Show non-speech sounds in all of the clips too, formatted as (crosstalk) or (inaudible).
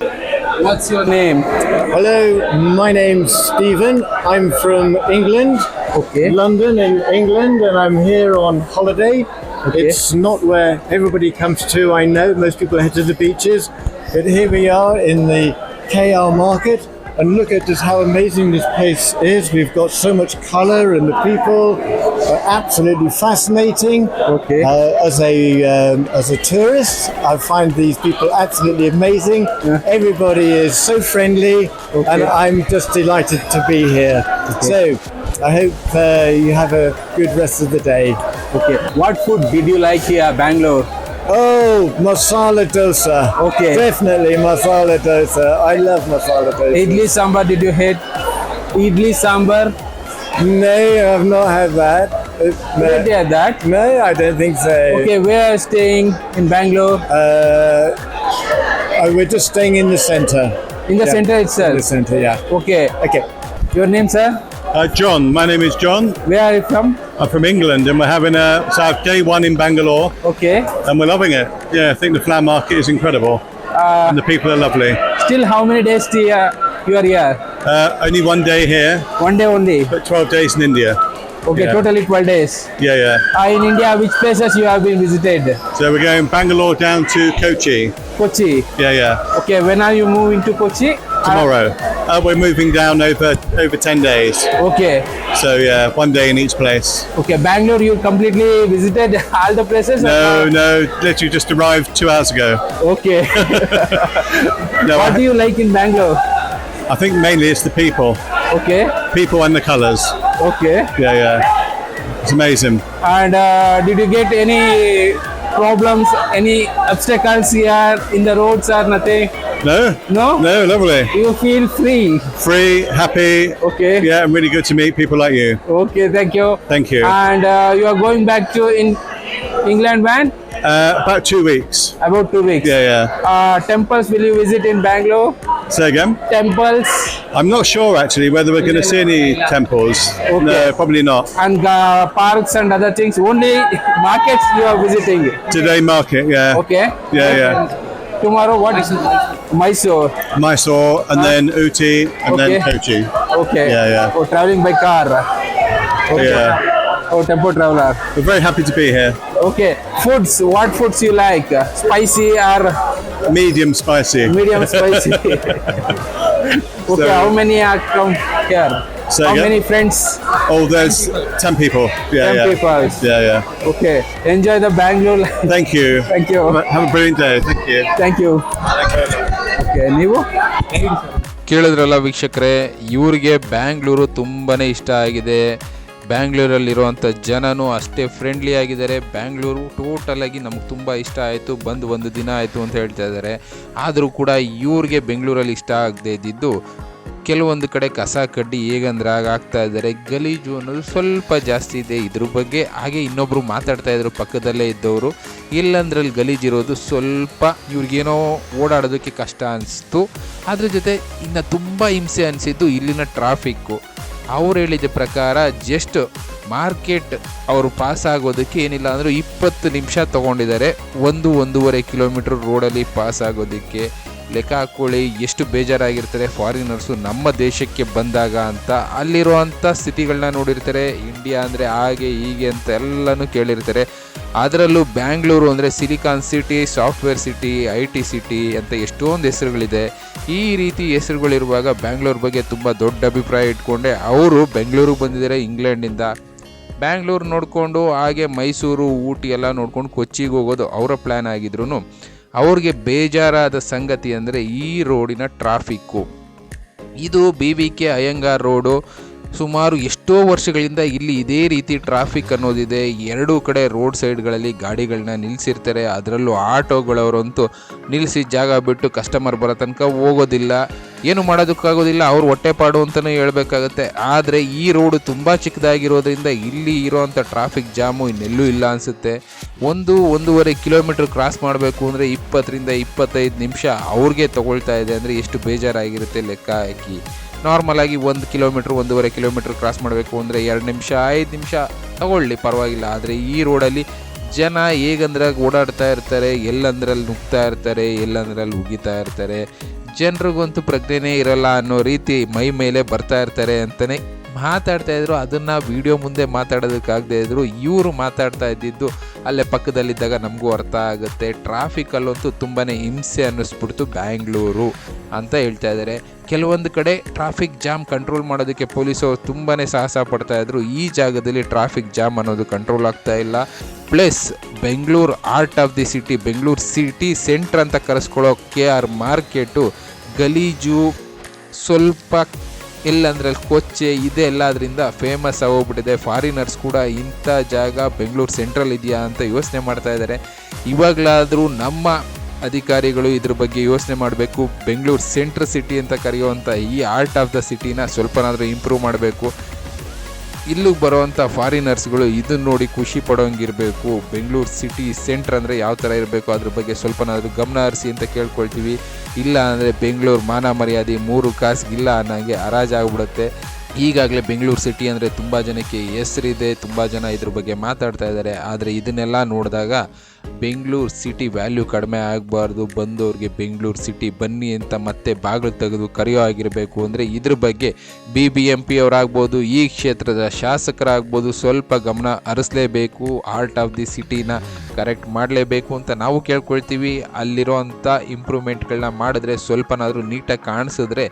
What's your name? Hello, my name's Stephen. I'm from England, Okay. London in England, and I'm here on holiday. It's not where everybody comes to, I know. Most people head to the beaches. But here we are in the KL market, and look at just how amazing this place is. We've got so much colour, and the people are absolutely fascinating. Okay. Uh, as a um, as a tourist, I find these people absolutely amazing. Everybody is so friendly, and I'm just delighted to be here. So, I hope uh, you have a good rest of the day. Okay. What food did you like here, Bangalore? Oh, masala dosa. Okay. Definitely masala dosa. I love masala dosa. Idli sambar, did you hate? Idli sambar? No, I've not had that. Uh, You did no, have that? no, I don't think so. Okay, where are you staying in Bangalore? Uh, oh, we're just staying in the centre. In the Yeah, center In the centre, yeah. Okay. Okay. Your name, sir? Uh, John, my name is John. Where are you from? I'm from England, and we're having a it's our day one in Bangalore, Okay. and we're loving it. Yeah, I think the flower market is incredible, and the people are lovely. Still, how many days do you, you are here? Uh, only one day here, One day only. but 12 days in India. Okay, Yeah. totally 12 days. Yeah, yeah. Uh, in India, which places you have been visited? So we're going Bangalore down to Kochi. Kochi. Yeah, yeah. Okay, when are you moving to Kochi? Tomorrow. Uh, we're moving down over over 10 days. Uh, okay. So yeah, one day in each place. Okay, Bangalore, you completely visited (laughs) all the places? No, or- no, literally just arrived two hours ago. Okay. (laughs) No, what do you like in Bangalore? I think mainly it's the people, Okay. people and the colours. Okay. Yeah, yeah. It's amazing. And uh, did you get any problems, any obstacles here in the roads or nothing? No? No? No, lovely. You feel free. Free, happy. Okay. Yeah, and really good to meet people like you. Okay, thank you. Thank you. And uh, you are going back to in England when? Uh, about two weeks. About two weeks. Yeah, yeah. Uh, temples will you visit in Bangalore? Say again? Temples I'm not sure actually whether we're going to see any temples. No, probably not. and uh, parks and other things. Only markets you are visiting. Today market, yeah. Okay. Yeah, yeah. Tomorrow what is Mysore. Mysore and then Uti and then Kochi. Okay. Yeah, yeah. Oh, traveling by car. Okay. Yeah. Oh, tempo traveler. We're very happy to be here. Okay. Foods. What foods you like? Spicy or Medium spicy. medium spicy? (laughs) okay. So- how many are come here? Say how again? many friends? Oh, there's 10 people. Yeah, 10 yeah. people. Yeah, yeah. Okay. Enjoy the Bangalore. life. Thank you. Thank you. Have a brilliant day. Thank you. Thank you. Okay. ನೀವು ಕೇಳಿದ್ರಲ್ಲ ವೀಕ್ಷಕರೇ ಇವ್ರಿಗೆ ಬ್ಯಾಂಗ್ಳೂರು ತುಂಬಾ ಇಷ್ಟ ಆಗಿದೆ ಬ್ಯಾಂಗ್ಳೂರಲ್ಲಿರುವಂಥ ಜನನೂ ಅಷ್ಟೇ friendly ಆಗಿದ್ದಾರೆ ಬ್ಯಾಂಗ್ಳೂರು ಟೋಟಲಾಗಿ ನಮ್ಗೆ ತುಂಬ ಇಷ್ಟ ಆಯಿತು ಬಂದು ಒಂದು ದಿನ ಆಯಿತು ಅಂತ ಹೇಳ್ತಾ ಇದ್ದಾರೆ ಆದರೂ ಕೂಡ ಇವ್ರಿಗೆ ಬೆಂಗಳೂರಲ್ಲಿ ಇಷ್ಟ ಆಗದೆ ಇದ್ದಿದ್ದು ಕೆಲವೊಂದು ಕಡೆ ಕಸ ಕಡ್ಡಿ ಹೇಗಂದ್ರೆ ಆಗ ಆಗ್ತಾ ಇದ್ದಾರೆ. ಗಲೀಜು ಅನ್ನೋದು ಸ್ವಲ್ಪ ಜಾಸ್ತಿ ಇದೆ ಇದ್ರ ಬಗ್ಗೆ. ಹಾಗೆ ಇನ್ನೊಬ್ಬರು ಮಾತಾಡ್ತಾ ಇದ್ರು ಪಕ್ಕದಲ್ಲೇ ಇದ್ದವರು. ಇಲ್ಲಂದ್ರಲ್ಲಿ ಗಲೀಜಿರೋದು ಸ್ವಲ್ಪ ಇವ್ರಿಗೇನೋ ಓಡಾಡೋದಕ್ಕೆ ಕಷ್ಟ ಅನಿಸ್ತು. ಅದ್ರ ಜೊತೆ ಇನ್ನು ತುಂಬ ಹಿಂಸೆ ಅನಿಸಿದ್ದು ಇಲ್ಲಿನ ಟ್ರಾಫಿಕ್ಕು. ಅವ್ರು ಹೇಳಿದ ಪ್ರಕಾರ ಜಸ್ಟ್ ಮಾರ್ಕೆಟ್ ಅವರು ಪಾಸ್ ಆಗೋದಕ್ಕೆ ಏನಿಲ್ಲ ಅಂದರೂ ಇಪ್ಪತ್ತು ನಿಮಿಷ ತೊಗೊಂಡಿದ್ದಾರೆ. ಒಂದು ಒಂದೂವರೆ ಕಿಲೋಮೀಟ್ರ್ ರೋಡಲ್ಲಿ ಪಾಸ್ ಆಗೋದಕ್ಕೆ. ಲೆಕ್ಕ ಹಾಕ್ಕೊಳ್ಳಿ ಎಷ್ಟು ಬೇಜಾರಾಗಿರ್ತಾರೆ ಫಾರಿನರ್ಸು ನಮ್ಮ ದೇಶಕ್ಕೆ ಬಂದಾಗ ಅಂತ. ಅಲ್ಲಿರುವಂಥ ಸ್ಥಿತಿಗಳನ್ನ ನೋಡಿರ್ತಾರೆ. ಇಂಡಿಯಾ ಅಂದರೆ ಹಾಗೆ, ಹೀಗೆ ಅಂತ ಎಲ್ಲನೂ ಕೇಳಿರ್ತಾರೆ. ಅದರಲ್ಲೂ ಬ್ಯಾಂಗ್ಳೂರು ಅಂದರೆ silicon city, software city, I T city ಅಂತ ಎಷ್ಟೊಂದು ಹೆಸರುಗಳಿದೆ. ಈ ರೀತಿ ಹೆಸರುಗಳಿರುವಾಗ ಬ್ಯಾಂಗ್ಳೂರ್ ಬಗ್ಗೆ ತುಂಬ ದೊಡ್ಡ ಅಭಿಪ್ರಾಯ ಇಟ್ಕೊಂಡೆ. ಅವರು ಬೆಂಗಳೂರಿಗೆ ಬಂದಿದ್ದಾರೆ, ಇಂಗ್ಲೆಂಡಿಂದ. ಬ್ಯಾಂಗ್ಳೂರು ನೋಡಿಕೊಂಡು, ಹಾಗೆ ಮೈಸೂರು, ಊಟಿ ಎಲ್ಲ ನೋಡ್ಕೊಂಡು ಕೊಚ್ಚಿಗೆ ಹೋಗೋದು ಅವರ ಪ್ಲ್ಯಾನ್ ಆಗಿದ್ರು ಅವ್ರಿಗೆ ಬೇಜಾರಾದ ಸಂಗತಿ ಅಂದರೆ ಈ ರೋಡಿನ ಟ್ರಾಫಿಕ್ಕು. ಇದು B V K Iyengar road. ಸುಮಾರು ಎಷ್ಟೋ ವರ್ಷಗಳಿಂದ ಇಲ್ಲಿ ಇದೇ ರೀತಿ ಟ್ರಾಫಿಕ್ ಅನ್ನೋದಿದೆ. ಎರಡೂ ಕಡೆ ರೋಡ್ ಸೈಡ್ಗಳಲ್ಲಿ ಗಾಡಿಗಳನ್ನ ನಿಲ್ಲಿಸಿರ್ತಾರೆ ಅದರಲ್ಲೂ ಆಟೋಗಳವರಂತೂ ನಿಲ್ಲಿಸಿ ಜಾಗ ಬಿಟ್ಟು ಕಸ್ಟಮರ್ ಬರೋ ತನಕ ಹೋಗೋದಿಲ್ಲ. ಏನು ಮಾಡೋದಕ್ಕಾಗೋದಿಲ್ಲ, ಅವ್ರು ಹೊಟ್ಟೆಪಾಡು ಅಂತಲೇ ಹೇಳ್ಬೇಕಾಗತ್ತೆ. ಆದರೆ ಈ ರೋಡು ತುಂಬ ಚಿಕ್ಕದಾಗಿರೋದ್ರಿಂದ ಇಲ್ಲಿ ಇರೋವಂಥ ಟ್ರಾಫಿಕ್ ಜಾಮು ಇನ್ನೆಲ್ಲೂ ಇಲ್ಲ ಅನಿಸುತ್ತೆ. ಒಂದು ಒಂದೂವರೆ ಕಿಲೋಮೀಟ್ರ್ ಕ್ರಾಸ್ ಮಾಡಬೇಕು ಅಂದರೆ ಇಪ್ಪತ್ತರಿಂದ ಇಪ್ಪತ್ತೈದು ನಿಮಿಷ ಅವ್ರಿಗೆ ತಗೊಳ್ತಾ ಇದೆ ಅಂದರೆ ಎಷ್ಟು ಬೇಜಾರಾಗಿರುತ್ತೆ ಲೆಕ್ಕ ಹಾಕಿ. ನಾರ್ಮಲ್ ಆಗಿ ಒಂದು ಕಿಲೋಮೀಟ್ರ್ ಒಂದೂವರೆ ಕಿಲೋಮೀಟ್ರ್ ಕ್ರಾಸ್ ಮಾಡಬೇಕು ಅಂದರೆ ಎರಡು ನಿಮಿಷ, ಐದು ನಿಮಿಷ ತಗೊಳ್ಳಿ, ಪರವಾಗಿಲ್ಲ. ಆದರೆ ಈ ರೋಡಲ್ಲಿ ಜನ ಹೇಗಂದ್ರೆ ಓಡಾಡ್ತಾ ಇರ್ತಾರೆ, ಎಲ್ಲಂದ್ರಲ್ಲಿ ನುಗ್ತಾ ಇರ್ತಾರೆ, ಎಲ್ಲಂದ್ರಲ್ಲಿ ಉಗಿತಾ ಇರ್ತಾರೆ. ಜನರಿಗಂತೂ ಪ್ರಜ್ಞೆನೇ ಇರಲ್ಲ ಅನ್ನೋ ರೀತಿ ಮೈ ಮೇಲೆ ಬರ್ತಾ ಇರ್ತಾರೆ ಅಂತಲೇ ಮಾತಾಡ್ತಾ ಇದ್ರು. ಅದನ್ನು ವಿಡಿಯೋ ಮುಂದೆ ಮಾತಾಡೋದಕ್ಕಾಗದೇ ಇದ್ರು. ಇವರು ಮಾತಾಡ್ತಾ ಇದ್ದಿದ್ದು ಅಲ್ಲೇ ಪಕ್ಕದಲ್ಲಿದ್ದಾಗ ನಮಗೂ ಅರ್ಥ ಆಗುತ್ತೆ. ಟ್ರಾಫಿಕಲ್ಲಂತೂ ತುಂಬಾ ಹಿಂಸೆ ಅನ್ನಿಸ್ಬಿಡ್ತು. ಬ್ಯಾಂಗ್ಳೂರು ಅಂತ ಹೇಳ್ತಾ ಇದ್ದಾರೆ ಕೆಲವೊಂದು ಕಡೆ ಟ್ರಾಫಿಕ್ ಜಾಮ್ ಕಂಟ್ರೋಲ್ ಮಾಡೋದಕ್ಕೆ ಪೊಲೀಸರು ತುಂಬಾ ಸಾಹಸ ಪಡ್ತಾ ಇದ್ರು. ಈ ಜಾಗದಲ್ಲಿ ಟ್ರಾಫಿಕ್ ಜಾಮ್ ಅನ್ನೋದು ಕಂಟ್ರೋಲ್ ಆಗ್ತಾ ಇಲ್ಲ. Plus Bengaluru heart of the city Bengaluru city centre ಅಂತ ಕರೆಸ್ಕೊಳ್ಳೋ ಕೆ ಆರ್ ಮಾರ್ಕೆಟು ಗಲೀಜು, ಸ್ವಲ್ಪ ಇಲ್ಲಂದ್ರೆ ಅಲ್ಲಿ ಕೊಚ್ಚೆ, ಇದೆ ಎಲ್ಲದ್ರಿಂದ ಫೇಮಸ್ ಆಗೋಗ್ಬಿಟ್ಟಿದೆ. ಫಾರಿನರ್ಸ್ ಕೂಡ ಇಂಥ ಜಾಗ ಬೆಂಗಳೂರು ಸೆಂಟ್ರಲ್ ಇದೆಯಾ ಅಂತ ಯೋಚನೆ ಮಾಡ್ತಾ ಇದ್ದಾರೆ ಇವಾಗಲಾದರೂ ನಮ್ಮ ಅಧಿಕಾರಿಗಳು ಇದ್ರ ಬಗ್ಗೆ ಯೋಚನೆ ಮಾಡಬೇಕು. ಬೆಂಗಳೂರು ಸೆಂಟ್ರ್ ಸಿಟಿ ಅಂತ ಕರೆಯುವಂಥ ಈ ಆರ್ಟ್ ಆಫ್ ದ ಸಿಟಿನ ಸ್ವಲ್ಪನಾದರೂ ಇಂಪ್ರೂವ್ ಮಾಡಬೇಕು. ಇಲ್ಲಿಗೆ ಬರುವಂಥ ಫಾರಿನರ್ಸ್ಗಳು ಇದನ್ನು ನೋಡಿ ಖುಷಿ ಪಡೋಂಗಿರಬೇಕು. ಬೆಂಗಳೂರು ಸಿಟಿ ಸೆಂಟ್ರ್ ಅಂದರೆ ಯಾವ ಥರ ಇರಬೇಕು? ಅದ್ರ ಬಗ್ಗೆ ಸ್ವಲ್ಪನಾದರೂ ಗಮನ ಹರಿಸಿ ಅಂತ ಕೇಳ್ಕೊಳ್ತೀವಿ. ಇಲ್ಲ ಅಂದರೆ ಬೆಂಗಳೂರು ಮಾನ ಮರ್ಯಾದೆ ಮೂರು ಕಾಸಿಗಿಲ್ಲ ಅನ್ನೋಂಗೆ ಹರಾಜಾಗ್ಬಿಡುತ್ತೆ ಈಗಾಗಲೇ ಬೆಂಗಳೂರು ಸಿಟಿ ಅಂದರೆ ತುಂಬ ಜನಕ್ಕೆ ಹೆಸರಿದೆ, ತುಂಬ ಜನ ಇದ್ರ ಬಗ್ಗೆ ಮಾತಾಡ್ತಾ ಇದ್ದಾರೆ ಆದರೆ ಇದನ್ನೆಲ್ಲ ನೋಡಿದಾಗ ಬೆಂಗಳೂರು ಸಿಟಿ ವ್ಯಾಲ್ಯೂ ಕಡಿಮೆ ಆಗಬಾರ್ದು, ಬಂದವ್ರಿಗೆ ಬೆಂಗಳೂರು ಸಿಟಿ ಬನ್ನಿ ಅಂತ ಮತ್ತೆ ಬಾಗಿಲು ತೆಗೆದು ಕರೆಯೋ ಆಗಿರಬೇಕು ಅಂದರೆ ಇದ್ರ ಬಗ್ಗೆ ಬಿ ಬಿ ಎಂ ಪಿ ಅವರಾಗ್ಬೋದು, ಈ ಕ್ಷೇತ್ರದ ಶಾಸಕರಾಗ್ಬೋದು, ಸ್ವಲ್ಪ ಗಮನ ಹರಿಸ್ಲೇಬೇಕು ಆರ್ಟ್ ಆಫ್ ದಿ ಸಿಟಿನ ಕರೆಕ್ಟ್ ಮಾಡಲೇಬೇಕು ಅಂತ ನಾವು ಕೇಳ್ಕೊಳ್ತೀವಿ. ಅಲ್ಲಿರೋವಂಥ ಇಂಪ್ರೂವ್ಮೆಂಟ್ಗಳನ್ನ ಮಾಡಿದ್ರೆ ಸ್ವಲ್ಪನಾದರೂ ನೀಟಾಗಿ ಕಾಣಿಸಿದ್ರೆ,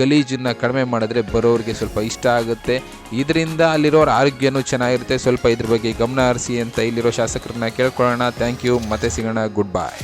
ಗಲೀಜನ್ನು ಕಡಿಮೆ ಮಾಡಿದ್ರೆ ಬರೋರಿಗೆ ಸ್ವಲ್ಪ ಇಷ್ಟ ಆಗುತ್ತೆ. ಇದರಿಂದ ಅಲ್ಲಿರೋರ ಆರೋಗ್ಯನೂ ಚೆನ್ನಾಗಿರುತ್ತೆ. ಸ್ವಲ್ಪ ಇದ್ರ ಬಗ್ಗೆ ಗಮನ ಹರಿಸಿ ಅಂತ ಇಲ್ಲಿರೋ ಶಾಸಕರನ್ನ ಕೇಳ್ಕೊಳ್ಳೋಣ. ಥ್ಯಾಂಕ್ ಯು ಮತ್ತೆ ಸಿಗೋಣ. ಗುಡ್ ಬಾಯ್